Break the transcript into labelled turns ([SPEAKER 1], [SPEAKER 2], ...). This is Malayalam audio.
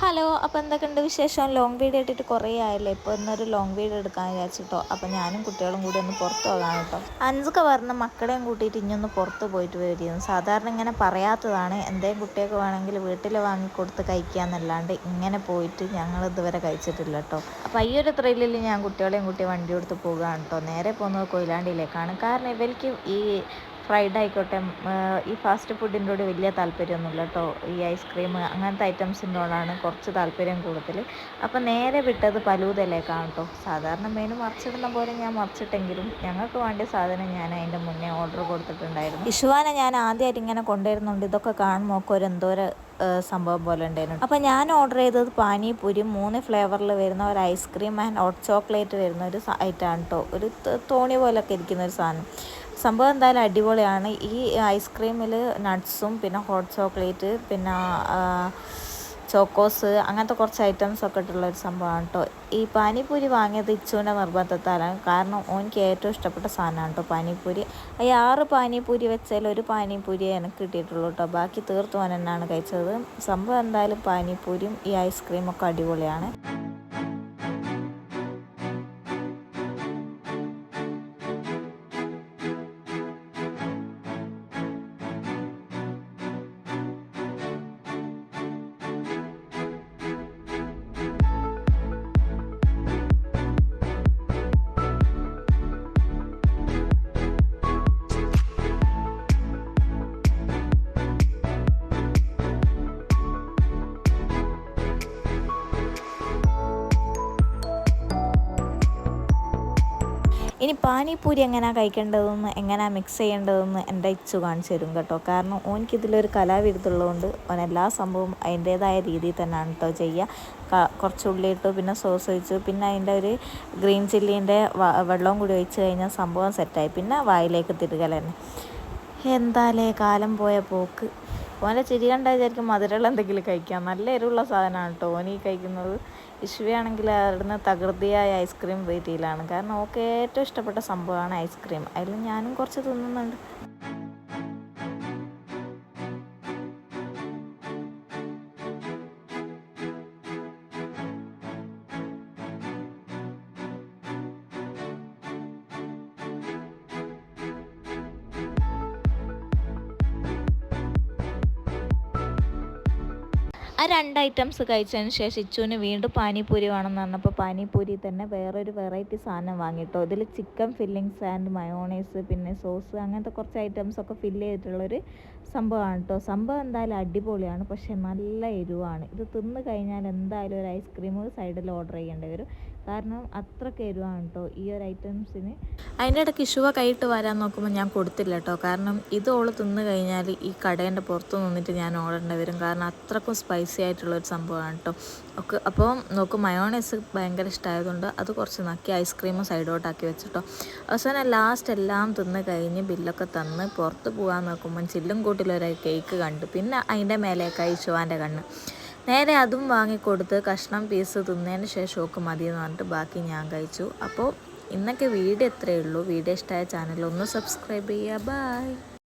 [SPEAKER 1] ഹലോ അപ്പോൾ എന്തൊക്കെയുണ്ട് വിശേഷം? ലോങ് വീഡിയോ ഇട്ടിട്ട് കുറേ ആയല്ലേ? ഇപ്പോൾ ഇന്നൊരു ലോങ് വീഡിയോ എടുക്കാൻ വിചാരിച്ചിട്ടോ. അപ്പോൾ ഞാനും കുട്ടികളും കൂടി ഒന്ന് പുറത്ത് പോകാൻ കേട്ടോ. അഞ്ചൊക്കെ പറഞ്ഞ മക്കളെയും കൂട്ടിയിട്ട് ഇനിയൊന്ന് പുറത്ത് പോയിട്ട് വരികയും സാധാരണ ഇങ്ങനെ പറയാത്തതാണ്. എന്തേലും കുട്ടിയൊക്കെ വേണമെങ്കിൽ വീട്ടിൽ വാങ്ങിക്കൊടുത്ത് കഴിക്കുക എന്നല്ലാണ്ട് ഇങ്ങനെ പോയിട്ട് ഞങ്ങൾ ഇതുവരെ കഴിച്ചിട്ടില്ല കേട്ടോ. അപ്പോൾ ഈ ഒരു ത്രില്ലിൽ ഞാൻ കുട്ടികളെയും കൂട്ടി വണ്ടി കൊടുത്ത് പോകുകയാണ് കേട്ടോ. നേരെ പോകുന്നത് കൊയിലാണ്ടിയിലേക്കാണ്. കാരണം ഇവർക്ക് ഈ ഫ്രൈഡ് ആയിക്കോട്ടെ ഈ ഫാസ്റ്റ് ഫുഡിന്റെ കൂടെ വലിയ താല്പര്യമൊന്നുമില്ല കേട്ടോ. ഈ ഐസ്ക്രീം അങ്ങനത്തെ ഐറ്റംസിനോടാണ് കുറച്ച് താല്പര്യം കൂടുതൽ അപ്പോൾ നേരെ വിട്ടത് പലൂതലേക്കാണ് കേട്ടോ. സാധാരണ മെയിൻ മറിച്ചിടുന്ന പോലെ ഞാൻ മറിച്ചിട്ടെങ്കിലും ഞങ്ങൾക്ക് വേണ്ടിയ സാധനം ഞാൻ അതിന്റെ മുന്നേ ഓർഡർ കൊടുത്തിട്ടുണ്ടായിരുന്നു. വിഷുവാനെ ഞാൻ ആദ്യമായിട്ട് ഇങ്ങനെ കൊണ്ടുവരുന്നുണ്ട്. ഇതൊക്കെ കാണുമ്പോൾ ഒക്കെ ഒരു എന്തോരം സംഭവം പോലെ ഉണ്ടായിരുന്നു. അപ്പോൾ ഞാൻ ഓർഡർ ചെയ്തത് പാനിപൂരി മൂന്ന് ഫ്ലേവറിൽ വരുന്ന ഒരു ഐസ്ക്രീം ആൻഡ് ഹോട്ട് ചോക്ലേറ്റ് വരുന്ന ഒരു ഐറ്റമാണ് കേട്ടോ. ഒരു തോണി പോലൊക്കെ ഇരിക്കുന്ന ഒരു സാധനം. സംഭവം എന്തായാലും അടിപൊളിയാണ്. ഈ ഐസ്ക്രീമിൽ നട്ട്സും പിന്നെ ഹോട്ട് ചോക്ലേറ്റ് പിന്നെ ചോക്കോസ് അങ്ങനത്തെ കുറച്ച് ഐറ്റംസ് ഒക്കെ ഇട്ടുള്ള ഒരു സംഭവമാണ് കേട്ടോ ഈ പാനിപ്പൂരി വാങ്ങിയത് ഇച്ചുവിന്റെ നിർബന്ധത്താലാണ്. കാരണം ഓനിക്ക് ഏറ്റവും ഇഷ്ടപ്പെട്ട സാധനമാണ് കേട്ടോ പാനിപ്പൂരി. ഈ ആറ് പാനിപ്പൂരി വെച്ചാൽ ഒരു പാനിപ്പൂരി എനിക്ക് കിട്ടിയിട്ടുള്ളൂ കേട്ടോ ബാക്കി തീർത്തു അവൻ തന്നെയാണ് കഴിച്ചത്. സംഭവം എന്തായാലും പാനിപ്പൂരിയും ഈ ഐസ്ക്രീമൊക്കെ അടിപൊളിയാണ്. ഇനി പാനിപ്പൂരി എങ്ങനെയാണ് കഴിക്കേണ്ടതെന്ന് എങ്ങനെയാണ് മിക്സ് ചെയ്യേണ്ടതെന്ന് എന്റെ ഇച്ചു കാണിച്ചു തരും കേട്ടോ. കാരണം ഓനിക്കിതിലൊരു കലാവിരുദ്ധുള്ളതുകൊണ്ട് ഓൻ എല്ലാ സംഭവവും അതിന്റേതായ രീതിയിൽ തന്നെയാണ് കേട്ടോ ചെയ്യുക. കുറച്ച് ഉള്ളി ഇട്ടു പിന്നെ സോസ് ഒഴിച്ചു പിന്നെ അതിന്റെ ഒരു ഗ്രീൻ ചില്ലീന്റെ വെള്ളവും കൂടി ഒഴിച്ച് കഴിഞ്ഞാൽ സംഭവം സെറ്റായി പിന്നെ വായിലേക്ക് തിരുകൽ തന്നെ. എന്താലേ കാലം പോയ പോക്ക്. ഓനെ ചിരി കണ്ടാൽ വിചാരിക്കും മധുരമുള്ള എന്തെങ്കിലും കഴിക്കാം. നല്ല എരിവുള്ള സാധനമാണ് കേട്ടോ ഓനീ കഴിക്കുന്നത്. ഇഷ്വയാണെങ്കിൽ അവിടുന്ന് തകൃതിയായ ഐസ്ക്രീം രീതിയിലാണ് കാരണം ഓക്കെ ഏറ്റവും ഇഷ്ടപ്പെട്ട സംഭവമാണ് ഐസ്ക്രീം. അതിൽ ഞാനും കുറച്ച് തിന്നുന്നുണ്ട്. ആ രണ്ട് ഐറ്റംസ് കഴിച്ചതിന് ശേഷം ഇച്ചുവിന് വീണ്ടും പാനിപ്പൂരി വേണമെന്ന് പറഞ്ഞപ്പോൾ പാനിപ്പൂരി തന്നെ വേറൊരു വെറൈറ്റി സാധനം വാങ്ങിട്ടോ. ഇതിൽ ചിക്കൻ ഫില്ലിങ്സ് ആൻഡ് മയോണൈസ് പിന്നെ സോസ് അങ്ങനത്തെ കുറച്ച് ഐറ്റംസ് ഒക്കെ ഫില്ല് ചെയ്തിട്ടുള്ളൊരു സംഭവമാണ് കേട്ടോ സംഭവം എന്തായാലും അടിപൊളിയാണ്. പക്ഷേ നല്ല എരിവാണ്. ഇത് തിന്ന് കഴിഞ്ഞാൽ എന്തായാലും ഒരു ഐസ്ക്രീം സൈഡിൽ ഓർഡർ ചെയ്യേണ്ടി വരും. കാരണം അത്ര എരിവാണ് കേട്ടോ ഈ ഒരു ഐറ്റംസിന്. അതിന്റെ ഇടയ്ക്ക് ഇഷുവ കൈയിട്ട് വരാൻ നോക്കുമ്പോൾ ഞാൻ കൊടുത്തില്ല കേട്ടോ കാരണം ഇത് ഓൾ തിന്ന് കഴിഞ്ഞാൽ ഈ കടേന്റെ പുറത്ത് നിന്നിട്ട് ഞാൻ ഓടേണ്ടി വരും. കാരണം അത്രക്കും സ്പൈസി ആയിട്ടുള്ള ഒരു സംഭവമാണ് കേട്ടോ ഒക്കെ അപ്പോൾ നോക്ക് മയോണൈസ് ഭയങ്കര ഇഷ്ടമായതുകൊണ്ട് അത് കുറച്ച് നക്കി ഐസ്ക്രീമും സൈഡോട്ടാക്കി വെച്ചിട്ടോ അവസാനം ലാസ്റ്റ് എല്ലാം തിന്ന് കഴിഞ്ഞ് ബില്ലൊക്കെ തന്ന് പുറത്ത് പോകാൻ നോക്കുമ്പോൾ ചില്ലും കൂട്ടിലൊരു കേക്ക് കണ്ടു. പിന്നെ അതിന്റെ മേലേക്കായി ഇഷുവാന്റെ കണ്ണ്. നേരെ അതും വാങ്ങിക്കൊടുത്ത് കഷ്ണം പീസ് തിന്നതിന് ശേഷം ഒക്കെ മതി എന്ന് പറഞ്ഞിട്ട് ബാക്കി ഞാൻ കഴിച്ചു. അപ്പോൾ ഇന്നൊക്കെ വീഡിയോ എത്രയേ ഉള്ളൂ. വീഡിയോ ഇഷ്ടമായ ചാനൽ ഒന്ന് സബ്സ്ക്രൈബ് ചെയ്യുക. ബായ്